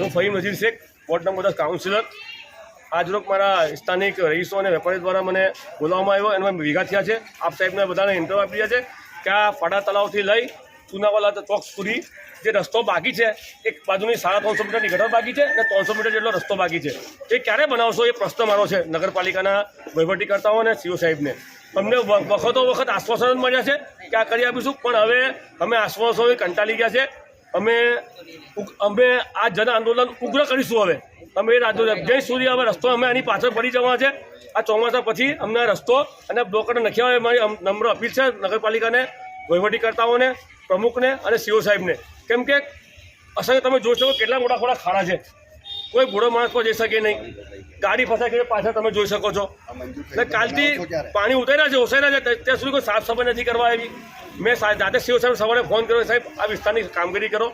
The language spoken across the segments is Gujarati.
હું ફહીમ નજીર શેખ, વોર્ડ નંબર દસ કાઉન્સિલર. આજરોક મારા સ્થાનિક રહીશો અને વેપારી દ્વારા મને બોલાવવામાં આવ્યો એમાં ભેગા થયા છે. આપ સાહેબને બધાને ઇન્ટરવ્યુ આપી છે કે આ ફાડા તળાવથી લઈ ચુનાવાલા ચોક સુધી જે રસ્તો બાકી છે, એક બાજુની સાડા ત્રણસો મીટરની ગટર બાકી છે અને ત્રણસો મીટર જેટલો રસ્તો બાકી છે. એ ક્યારે બનાવશો? એ પ્રશ્ન મારો છે નગરપાલિકાના વહીવટીકર્તાઓ અને સીઓ સાહેબને. અમને વખતો વખત આશ્વાસન જ મળ્યા છે કે આ કરી આપીશું, પણ હવે અમે આશ્વાસનો કંટાળી ગયા છે. અમે અમે આ જન આંદોલન ઉગ્ર કરીશું હવે. અમે એ રાજ્યો જ્યાં સુધી અમે રસ્તો અમે આની પાછળ પડી જવા છે. આ ચોમાસા પછી અમને રસ્તો અને બ્લોકર નખ્યા હોય મારી નમ્ર અપીલ છે નગરપાલિકાને વહીવટીકર્તાઓને પ્રમુખને અને સીઓ સાહેબને. કેમ કે અસર તમે જોઈ શકો કેટલા મોટા ખોડા ખાડા છે. કોઈ બુઢો માણસ પણ જઈ શકે નહીં. ગાડી ફસાઈ ગઈ પાછળ તમે જોઈ શકો છો. એટલે કાલથી પાણી ઉતર્યા છે ઓસાયરા છે ત્યાં સુધી કોઈ સાફ સફાઈ નથી કરવા આવી. મેં જાતે સીઓ સાહેબ સવારે ફોન કર્યો, સાહેબ, આ વિસ્તારની કામગીરી કરો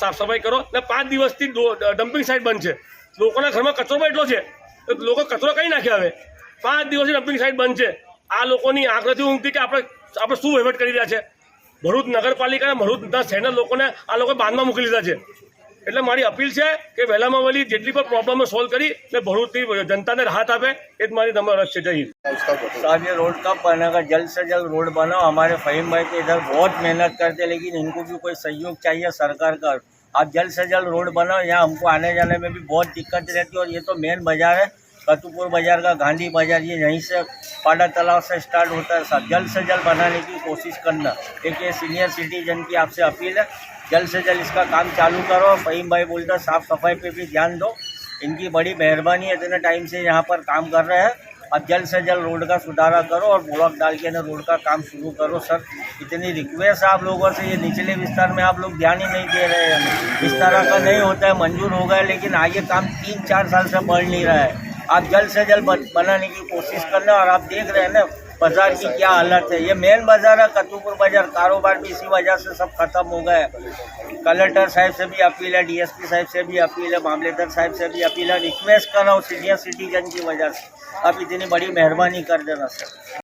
સાફ સફાઈ કરો. અને પાંચ દિવસથી ડમ્પિંગ સાઇટ બંધ છે. લોકોના ઘરમાં કચરો પણ એટલો છે લોકો કચરો કઈ નાખે હવે? પાંચ દિવસથી ડમ્પિંગ સાઇટ બંધ છે. આ લોકોની આંખ નથી ઊંઘતી કે આપણે આપણે શું વહીવટ કરી રહ્યા છે? ભરૂચ નગરપાલિકાના ભરૂચના શહેરના લોકોને આ લોકો બાંધમાં મૂકી લીધા છે. એટલે મારી અપીલ છે કે વહેલામાં વહેલી જેટલી પણ પ્રોબ્લેમો સોલ્વ કરી ને ભરૂચની જનતાને રાહત આપે એ જ મારી નમ્ર અરજ છે જય હિન્દ साहब ये रोड कब बनेगा जल्द से जल्द रोड बनाओ हमारे फहीम भाई तो इधर बहुत मेहनत करते हैं लेकिन इनको भी कोई सहयोग चाहिए सरकार का आप जल्द से जल्द रोड बनाओ यहाँ हमको आने जाने में भी बहुत दिक्कत रहती है और ये तो मेन बाजार है कतुपुर बाज़ार का, गांधी बाज़ार, ये यहीं से पाड़ा तालाब से स्टार्ट होता है। साहब जल्द से जल्द बनाने की कोशिश करना। एक ये सीनियर सिटीजन की आपसे अपील है। जल्द से जल्द इसका काम चालू करो। फहीम भाई बोलता साफ़ सफ़ाई पे भी ध्यान दो। इनकी बड़ी मेहरबानी है, इतने टाइम से यहाँ पर काम कर रहे हैं। अब जल्द से जल्द रोड का सुधारा करो और ब्लॉक डाल के ना रोड का काम शुरू करो, सर। इतनी रिक्वेस्ट आप लोगों से, ये निचले विस्तार में आप लोग ध्यान ही नहीं दे रहे हैं। इस तरह का नहीं होता है, मंजूर हो गया, लेकिन आगे काम तीन चार साल से बढ़ नहीं रहा है। आप जल्द से जल्द बनाने की कोशिश करना और आप देख रहे हैं ना, बाज़ार की क्या हालत है। ये मेन बाज़ार है, कतुपुर बाज़ार, कारोबार भी इसी वजह से सब खत्म हो गया है। कलेक्टर साहब से भी अपील है, डीएसपी साहब से भी अपील है, मामलेदार साहब से भी अपील है रिक्वेस्ट कर रहा हूँ सीनियर सिटीजन की वजह से। आप इतनी बड़ी मेहरबानी कर देना सर